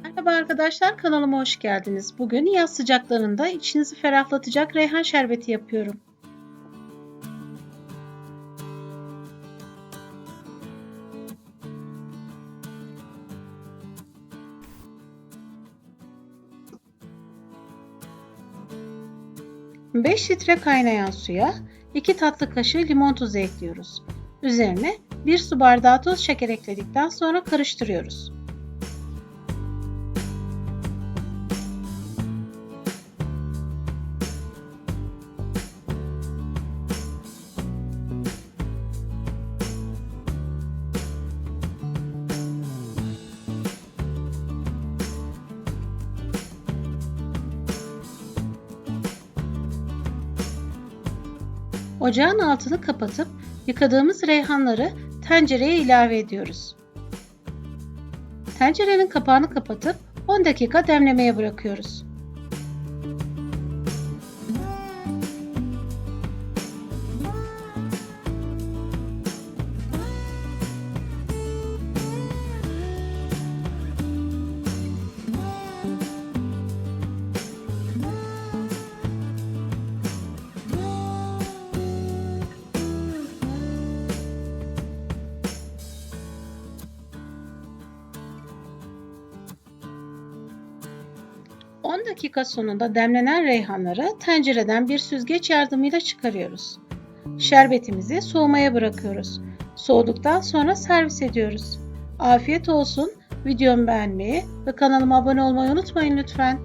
Merhaba arkadaşlar kanalıma hoş geldiniz. Bugün yaz sıcaklarında içinizi ferahlatacak reyhan şerbeti yapıyorum. Beş litre kaynayan suya 2 tatlı kaşığı limon tuzu ekliyoruz. Üzerine 1 su bardağı toz şeker ekledikten sonra karıştırıyoruz. Ocağın altını kapatıp yıkadığımız reyhanları tencereye ilave ediyoruz. Tencerenin kapağını kapatıp 10 dakika demlemeye bırakıyoruz. ...10 dakika sonunda demlenen reyhanları tencereden bir süzgeç yardımıyla çıkarıyoruz. Şerbetimizi soğumaya bırakıyoruz. Soğuduktan sonra servis ediyoruz. Afiyet olsun. Videomu beğenmeyi ve kanalıma abone olmayı unutmayın lütfen.